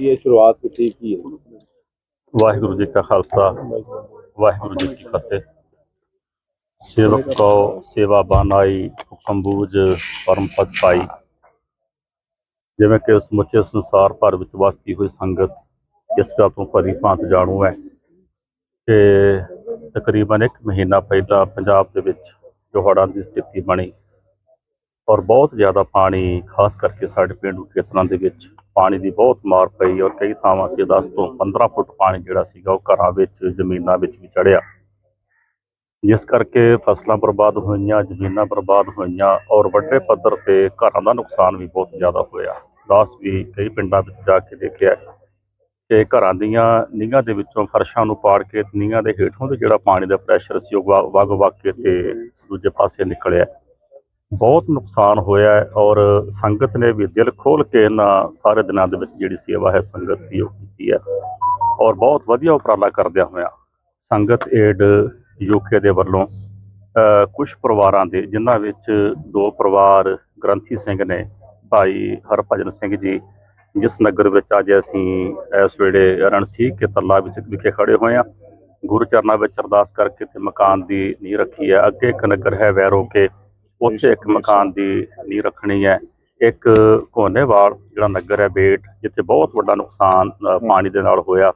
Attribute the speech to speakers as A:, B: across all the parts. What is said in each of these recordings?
A: ਕੀ ਇਹ ਸ਼ੁਰੂਆਤ ਕੀਤੀ, ਕੀ ਹੈ?
B: ਵਾਹਿਗੁਰੂ ਜੀ ਕਾ ਖਾਲਸਾ, ਵਾਹਿਗੁਰੂ ਜੀ ਕੀ ਫਤਿਹ। ਸੇਵਕ ਕੋ ਸੇਵਾ ਬਾਨਾਈ ਹੁਕਮ ਬੂਝ ਪਰਮ ਪਦ ਪਾਈ। ਜਿਵੇਂ ਕਿ ਸਮੁੱਚੇ ਸੰਸਾਰ ਭਰ ਵਿੱਚ ਵਸਦੀ ਹੋਈ ਸੰਗਤ, ਇਸ ਗੱਲ ਤੋਂ ਭਰੀ ਭਾਂਤ ਜਾਣੂ ਹੈ ਕਿ ਤਕਰੀਬਨ ਇੱਕ ਮਹੀਨਾ ਪਹਿਲਾਂ ਪੰਜਾਬ ਦੇ ਵਿੱਚ ਜੋ ਹੜ੍ਹਾਂ ਦੀ ਸਥਿਤੀ ਬਣੀ। ਔਰ ਬਹੁਤ ਜ਼ਿਆਦਾ ਪਾਣੀ, ਖਾਸ ਕਰਕੇ ਸਾਡੇ ਪਿੰਡੂ ਖੇਤਰਾਂ ਦੇ ਵਿੱਚ ਪਾਣੀ ਦੀ ਬਹੁਤ ਮਾਰ ਪਈ ਔਰ ਕਈ ਥਾਵਾਂ ਤੇ 10 ਤੋਂ 15 ਫੁੱਟ ਪਾਣੀ ਜਿਹੜਾ ਸੀਗਾ ਉਹ ਘਰਾਂ ਵਿੱਚ, ਜ਼ਮੀਨਾਂ ਵਿੱਚ ਵੀ ਚੜਿਆ ਜਿਸ ਕਰਕੇ ਫਸਲਾਂ ਬਰਬਾਦ ਹੋਈਆਂ, ਜ਼ਮੀਨਾਂ ਬਰਬਾਦ ਹੋਈਆਂ ਔਰ ਵੱਡੇ ਪੱਧਰ ਤੇ ਘਰਾਂ ਦਾ ਨੁਕਸਾਨ ਵੀ ਬਹੁਤ ਜ਼ਿਆਦਾ ਹੋਇਆ। ਦਾਸ ਵੀ ਕਈ ਪਿੰਡਾਂ ਵਿੱਚ ਜਾ ਕੇ ਦੇਖਿਆ ਕਿ ਘਰਾਂ ਦੀਆਂ ਨੀਹਾਂ ਦੇ ਵਿੱਚੋਂ ਫਰਸ਼ਾਂ ਨੂੰ ਪਾੜ ਕੇ ਤੇ ਨੀਹਾਂ ਦੇ ਹੇਠੋਂ ਤੇ ਜਿਹੜਾ ਪਾਣੀ ਦਾ ਪ੍ਰੈਸ਼ਰ ਸੀ ਉਹ ਵਗ- ਵਗ ਵਗ ਕੇ ਤੇ ਦੂਜੇ ਪਾਸੇ ਨਿਕਲਿਆ। ਬਹੁਤ ਨੁਕਸਾਨ ਹੋਇਆ ਹੈ ਔਰ ਸੰਗਤ ਨੇ ਵੀ ਦਿਲ ਖੋਲ ਕੇ ਇਹਨਾਂ ਸਾਰੇ ਦਿਨਾਂ ਦੇ ਵਿੱਚ ਜਿਹੜੀ ਸੇਵਾ ਹੈ ਸੰਗਤ ਦੀ ਉਹ ਕੀਤੀ ਹੈ ਔਰ ਬਹੁਤ ਵਧੀਆ ਉਪਰਾਲਾ ਕਰਦਿਆਂ ਹੋਇਆ ਸੰਗਤ ਏਡ ਯੂਕੇ ਦੇ ਵੱਲੋਂ ਕੁਝ ਪਰਿਵਾਰਾਂ ਦੇ, ਜਿਨ੍ਹਾਂ ਵਿੱਚ ਦੋ ਪਰਿਵਾਰ ਗ੍ਰੰਥੀ ਸਿੰਘ ਨੇ, ਭਾਈ ਹਰਭਜਨ ਸਿੰਘ ਜੀ, ਜਿਸ ਨਗਰ ਵਿੱਚ ਅੱਜ ਅਸੀਂ ਇਸ ਵੇਲੇ ਰਣਸੀਕ ਕੇ ਤੱਲਾ ਵਿੱਚ ਵਿਖੇ ਖੜੇ ਹੋਏ ਹਾਂ। ਗੁਰੂ ਚਰਨਾਂ ਵਿੱਚ ਅਰਦਾਸ ਕਰਕੇ ਤੇ ਮਕਾਨ ਦੀ ਨੀਂਹ ਰੱਖੀ ਹੈ। ਅੱਗੇ ਇੱਕ ਨਗਰ ਹੈ ਵੈਰੋ ਕੇ ਉੱਥੇ ਇੱਕ ਮਕਾਨ ਦੀ ਨੀਂਹ ਰੱਖਣੀ ਹੈ। ਇੱਕ ਕੋਨੇਵਾਲ ਜਿਹੜਾ ਨਗਰ ਹੈ ਬੇਟ ਜਿੱਥੇ ਬਹੁਤ ਵੱਡਾ ਨੁਕਸਾਨ ਪਾਣੀ ਦੇ ਨਾਲ ਹੋਇਆ।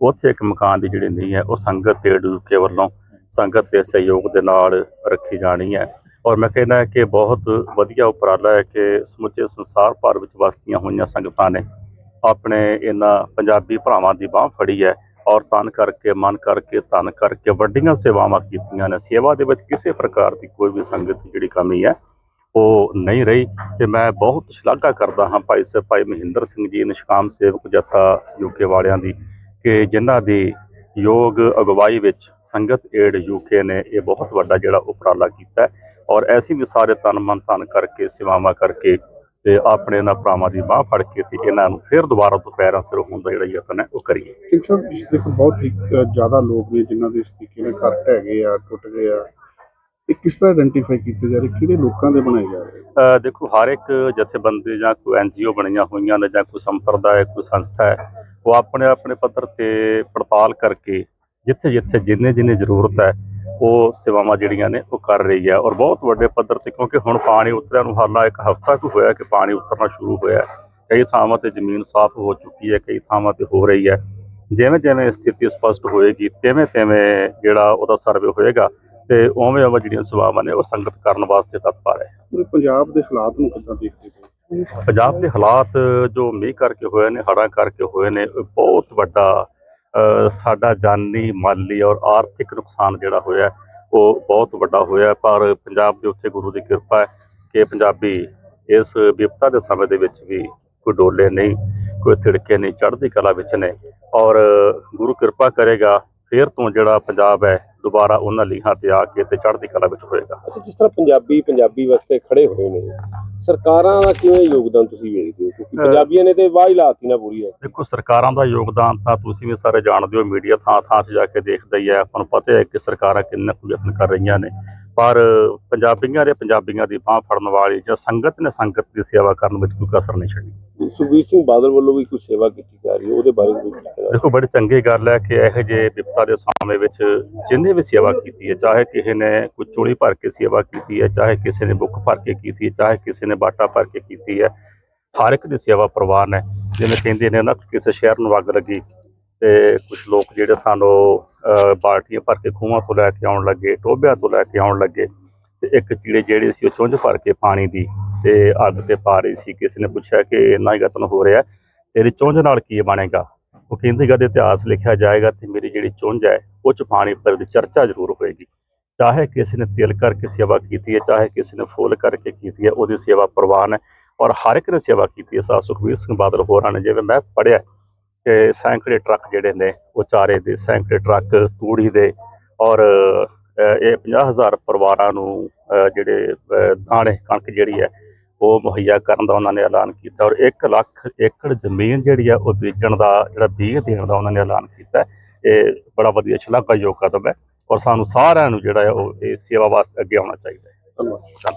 B: ਉੱਥੇ ਇੱਕ ਮਕਾਨ ਦੀ ਜਿਹੜੀ ਨੀਂਹ ਹੈ ਉਹ ਸੰਗਤ ਤੇ ਡੂਕੇ ਵੱਲੋਂ ਸੰਗਤ ਦੇ ਸਹਿਯੋਗ ਦੇ ਨਾਲ ਰੱਖੀ ਜਾਣੀ ਹੈ। ਔਰ ਮੈਂ ਕਹਿੰਦਾ ਕਿ ਬਹੁਤ ਵਧੀਆ ਉਪਰਾਲਾ ਹੈ ਕਿ ਸਮੁੱਚੇ ਸੰਸਾਰ ਭਰ ਵਿੱਚ ਵਸਦੀਆਂ ਹੋਈਆਂ ਸੰਗਤਾਂ ਨੇ ਆਪਣੇ ਇਹਨਾਂ ਪੰਜਾਬੀ ਭਰਾਵਾਂ ਦੀ ਬਾਹ ਫੜੀ ਹੈ। ਔਰ ਤਨ ਕਰਕੇ, ਮਨ ਕਰਕੇ ਤਨ ਕਰਕੇ ਵੱਡੀਆਂ ਸੇਵਾਵਾਂ ਕੀਤੀਆਂ ਨੇ। ਸੇਵਾ ਦੇ ਵਿੱਚ ਕਿਸੇ ਪ੍ਰਕਾਰ ਦੀ ਕੋਈ ਵੀ ਸੰਗਤ ਜਿਹੜੀ ਕਮੀ ਹੈ, ਉਹ ਨਹੀਂ ਰਹੀ। ਤੇ ਮੈਂ ਬਹੁਤ ਸ਼ਲਾਘਾ ਕਰਦਾ ਹਾਂ ਭਾਈ ਸਾਹਿਬ, ਭਾਈ ਮਹਿੰਦਰ ਸਿੰਘ ਜੀ, ਨਿਸ਼ਕਾਮ ਸੇਵਕ ਜਥਾ ਯੂਕੇ ਵਾਲਿਆਂ ਦੀ, ਕਿ ਜਿਨ੍ਹਾਂ ਦੀ ਯੋਗ ਅਗਵਾਈ ਵਿੱਚ ਸੰਗਤ ਏਡ ਯੂਕੇ ਨੇ ਇਹ ਬਹੁਤ ਵੱਡਾ ਜਿਹੜਾ ਉਪਰਾਲਾ ਕੀਤਾ ਔਰ ਐਸੀ ਵੀ ਸਾਰੇ ਤਨ ਮਨ ਧਨ ਕਰਕੇ, ਸੇਵਾਵਾਂ ਕਰਕੇ ਤੇ ਆਪਣੇ ਇਹਨਾਂ ਭਰਾਵਾਂ ਦੀ ਬਾਹ ਫੜ ਕੇ ਤੇ ਇਹਨਾਂ ਨੂੰ ਫਿਰ ਦੁਬਾਰਾ ਤੋਂ ਪੈਰਾਂ ਸਿਰ ਹੋਣ ਦਾ ਜਿਹੜਾ ਯਤਨ ਹੈ ਉਹ ਕਰੀਏ।
C: ਇਸ ਦੇਖੋ ਬਹੁਤ ਹੀ ਜ਼ਿਆਦਾ ਲੋਕ ਨੇ ਜਿਨ੍ਹਾਂ ਦੇ ਨਾਲ ਘਰ ਢਹਿ ਗਏ ਆ ਟੁੱਟ ਗਏ ਆ। ਇਹ ਕਿਸ ਤਰ੍ਹਾਂ ਆਇਡੈਂਟੀਫਾਈ ਕੀਤੇ ਜਾ ਰਹੇ? ਕਿਹੜੇ ਲੋਕਾਂ ਦੇ ਬਣਾਏ ਜਾ ਰਹੇ?
B: ਦੇਖੋ ਹਰ ਇੱਕ ਜਥੇਬੰਦੀ ਜਾਂ ਕੋਈ ਐਨਜੀਓ ਬਣੀਆਂ ਹੋਈਆਂ ਨੇ ਜਾਂ ਕੋਈ ਸੰਪਰਦਾਇ ਕੋਈ ਸੰਸਥਾ ਹੈ ਉਹ ਆਪਣੇ ਆਪਣੇ ਪੱਧਰ ਤੇ ਪੜਤਾਲ ਕਰਕੇ ਜਿੱਥੇ ਜਿੱਥੇ ਜਿੰਨੇ ਜਿੰਨੇ ਜ਼ਰੂਰਤ ਹੈ ਉਹ ਸੇਵਾਵਾਂ ਜਿਹੜੀਆਂ ਨੇ ਉਹ ਕਰ ਰਹੀ ਹੈ ਔਰ ਬਹੁਤ ਵੱਡੇ ਪੱਧਰ ਤੇ ਕਿਉਂਕਿ ਹੁਣ ਪਾਣੀ ਉਤਰਿਆ ਨੂੰ ਹਾਲਾ ਇੱਕ ਹਫ਼ਤਾ ਕੁ ਹੋਇਆ ਕਿ ਪਾਣੀ ਉਤਰਨਾ ਸ਼ੁਰੂ ਹੋਇਆ। ਹੈ। ਕਈ ਥਾਵਾਂ ਤੇ ਜ਼ਮੀਨ ਸਾਫ਼ ਹੋ ਚੁੱਕੀ ਹੈ ਕਈ ਥਾਵਾਂ ਤੇ ਹੋ ਰਹੀ ਹੈ। ਜਿਵੇਂ ਜਿਵੇਂ ਸਥਿਤੀ ਸਪਸ਼ਟ ਹੋਏਗੀ ਤਿਵੇਂ ਤਿਵੇਂ ਜਿਹੜਾ ਉਹਦਾ ਸਰਵੇ ਹੋਏਗਾ ਤੇ ਉਵੇਂ ਉਵੇਂ ਜਿਹੜੀਆਂ ਸੇਵਾਵਾਂ ਨੇ ਉਹ ਸੰਗਤ ਕਰਨ ਵਾਸਤੇ ਤਤਪਰ ਹੈ।
C: ਪੂਰੇ ਪੰਜਾਬ ਦੇ ਹਾਲਾਤ ਨੂੰ ਕਿੱਦਾਂ ਦੇਖਦੇ ਹੋ?
B: ਪੰਜਾਬ ਦੇ ਹਾਲਾਤ ਜੋ ਮੀਂਹ ਕਰਕੇ ਹੋਏ ਨੇ ਹੜ੍ਹਾਂ ਕਰਕੇ ਹੋਏ ਨੇ ਬਹੁਤ ਵੱਡਾ ਸਾਡਾ ਜਾਨੀ, ਮਾਲੀ ਔਰ ਆਰਥਿਕ ਨੁਕਸਾਨ ਜਿਹੜਾ ਹੋਇਆ ਉਹ ਬਹੁਤ ਵੱਡਾ ਹੋਇਆ ਪਰ ਪੰਜਾਬ ਦੇ ਉੱਤੇ ਗੁਰੂ ਦੀ ਕਿਰਪਾ ਹੈ ਕਿ ਪੰਜਾਬੀ ਇਸ ਵਿਪਤਾ ਦੇ ਸਮੇਂ ਦੇ ਵਿੱਚ ਵੀ ਕੋਈ ਡੋਲੇ ਨਹੀਂ, ਕੋਈ ਥਿੜਕੇ ਨਹੀਂ, ਚੜ੍ਹਦੀ ਕਲਾ ਵਿੱਚ ਨੇ। ਔਰ ਗੁਰੂ ਕਿਰਪਾ ਕਰੇਗਾ, ਫੇਰ ਤੋਂ ਜਿਹੜਾ ਪੰਜਾਬ ਹੈ, ਦੁਬਾਰਾ ਉਹਨਾਂ ਲੀਹਾਂ ਤੇ ਆ ਕੇ ਤੇ ਚੜ੍ਹਦੀ ਕਲਾ ਵਿੱਚ ਹੋਏਗਾ।
A: ਜਿਸ ਤਰ੍ਹਾਂ ਪੰਜਾਬੀ ਪੰਜਾਬੀ ਵਾਸਤੇ ਖੜੇ ਹੋਏ ਨੇ ਸਰਕਾਰਾਂ ਦਾ ਕਿਵੇਂ ਯੋਗਦਾਨ ਤੁਸੀਂ ਵੇਖਦੇ ਹੋ? ਕਿਉਂਕਿ ਪੰਜਾਬੀਆਂ ਨੇ ਤੇ ਵਾਹ ਹੀ ਲਾਤੀ ਨਾ ਪੂਰੀ ਹੈ
B: ਦੇਖੋ ਸਰਕਾਰਾਂ ਦਾ ਯੋਗਦਾਨ ਤਾਂ ਤੁਸੀਂ ਵੀ ਸਾਰੇ ਜਾਣਦੇ ਹੋ ਮੀਡੀਆ ਥਾਂ ਥਾਂ 'ਤੇ ਜਾ ਕੇ ਦੇਖਦਾ ਹੀ ਹੈ ਆਪਾਂ ਨੂੰ ਪਤਾ ਹੈ ਕਿ ਸਰਕਾਰਾਂ ਕਿੰਨਾ ਕੁ ਯਤਨ ਕਰ ਰਹੀਆਂ ਨੇ। ਪਰ ਪੰਜਾਬੀਆਂ ਦੇ ਪੰਜਾਬੀਆਂ ਦੀ ਬਾਹ ਫੜਨ ਵਾਲੀ ਜਾਂ ਸੰਗਤ ਨੇ ਸੰਗਤ ਦੀ ਸੇਵਾ ਕਰਨ ਵਿੱਚ ਕੋਈ ਕਸਰ ਨਹੀਂ ਛੱਡੀ।
A: ਸੁਖਬੀਰ ਸਿੰਘ ਬਾਦਲ ਵੱਲੋਂ ਵੀ ਕੋਈ ਸੇਵਾ ਕੀਤੀ ਜਾ ਰਹੀ ਹੈ? ਉਹਦੇ ਬਾਰੇ ਵੀ
B: ਦੇਖੋ ਬੜੀ ਚੰਗੀ ਗੱਲ ਹੈ ਕਿ ਇਹੋ ਜਿਹੇ ਵਿਪਤਾ ਦੇ ਸਮੇਂ ਵਿੱਚ ਜਿੰਨੇ ਵੀ ਸੇਵਾ ਕੀਤੀ ਹੈ ਚਾਹੇ ਕਿਸੇ ਨੇ ਕੋਈ ਚੋਲੀ ਭਰ ਕੇ ਸੇਵਾ ਕੀਤੀ ਹੈ ਚਾਹੇ ਕਿਸੇ ਨੇ ਬੁੱਕ ਭਰ ਕੇ ਕੀਤੀ ਹੈ ਚਾਹੇ ਕਿਸੇ ਨੇ ਬਾਟਾ ਭਰ ਕੇ ਕੀਤੀ ਹੈ ਹਰ ਇੱਕ ਦੀ ਸੇਵਾ ਪ੍ਰਵਾਨ ਹੈ। ਜਿਵੇਂ ਕਹਿੰਦੇ ਨੇ ਨਾ ਕਿਸੇ ਸ਼ਹਿਰ ਨੂੰ ਅੱਗ ਲੱਗੀ ਤੇ ਕੁਝ ਲੋਕ ਜਿਹੜੇ ਸਾਨੂੰ ਬਾਲਟੀਆਂ ਭਰ ਕੇ ਖੂਹਾਂ ਤੋਂ ਲੈ ਕੇ ਆਉਣ ਲੱਗੇ ਟੋਬਿਆਂ ਤੋਂ ਲੈ ਕੇ ਆਉਣ ਲੱਗੇ ਤੇ ਇੱਕ ਚੀੜੇ ਜਿਹੜੇ ਸੀ ਉਹ ਚੁੰਝ ਭਰ ਕੇ ਪਾਣੀ ਦੀ ਤੇ ਅੱਗ ਤੇ ਪਾ ਰਹੀ ਸੀ। ਕਿਸੇ ਨੇ ਪੁੱਛਿਆ ਕਿ ਇੰਨਾ ਹੀ ਗਤਨ ਹੋ ਰਿਹਾ, ਤੇਰੀ ਚੁੰਝ ਨਾਲ ਕੀ ਬਣੇਗਾ? ਉਹ ਕਹਿੰਦੇ, ਕਦੇ ਇਤਿਹਾਸ ਲਿਖਿਆ ਜਾਏਗਾ ਤੇ ਮੇਰੀ ਜਿਹੜੀ ਚੁੰਝ ਹੈ, ਉਹ ਚ ਪਾਣੀ ਪਰ ਦੀ ਚਰਚਾ ਜ਼ਰੂਰ ਹੋਏਗੀ। ਚਾਹੇ ਕਿਸੇ ਨੇ ਤਿਲ ਕਰਕੇ ਸੇਵਾ ਕੀਤੀ ਹੈ, ਚਾਹੇ ਕਿਸੇ ਨੇ ਫੁੱਲ ਕਰਕੇ ਕੀਤੀ ਹੈ, ਉਹਦੀ ਸੇਵਾ ਪ੍ਰਵਾਨ ਹੈ ਔਰ ਹਰ ਇੱਕ ਨੇ ਸੇਵਾ ਕੀਤੀ ਹੈ। ਸਾ ਸੁਖਬੀਰ ਸਿੰਘ ਬਾਦਲ ਹੋਰਾਂ ਨੇ ਜਿਵੇਂ ਮੈਂ ਪੜਿਆ ਕਿ ਸੈਂਕੜੇ ਟਰੱਕ ਜਿਹੜੇ ਨੇ ਉਹ ਚਾਰੇ ਦੇ ਸੈਂਕੜੇ ਟਰੱਕ ਤੂੜੀ ਦੇ ਔਰ ਇਹ 50000 ਪਰਿਵਾਰਾਂ ਨੂੰ ਜਿਹੜੇ ਦਾਣੇ ਕਣਕ ਜਿਹੜੀ ਹੈ ਉਹ ਮੁਹੱਈਆ ਕਰਨ ਦਾ ਉਹਨਾਂ ਨੇ ਐਲਾਨ ਕੀਤਾ ਔਰ 1 ਲੱਖ ਏਕੜ ਜ਼ਮੀਨ ਜਿਹੜੀ ਹੈ ਉਹ ਬੀਜਣ ਦਾ ਜਿਹੜਾ ਬੀਜ ਦੇਣ ਦਾ ਉਹਨਾਂ ਨੇ ਐਲਾਨ ਕੀਤਾ। ਇਹ ਬੜਾ ਵਧੀਆ ਸ਼ਲਾਘਾਯੋਗ ਕਦਮ ਹੈ ਔਰ ਸਾਨੂੰ ਸਾਰਿਆਂ ਨੂੰ ਜਿਹੜਾ ਉਹ ਇਹ ਸੇਵਾ ਵਾਸਤੇ ਅੱਗੇ ਆਉਣਾ ਚਾਹੀਦਾ ਹੈ।
C: ਧੰਨਵਾਦ।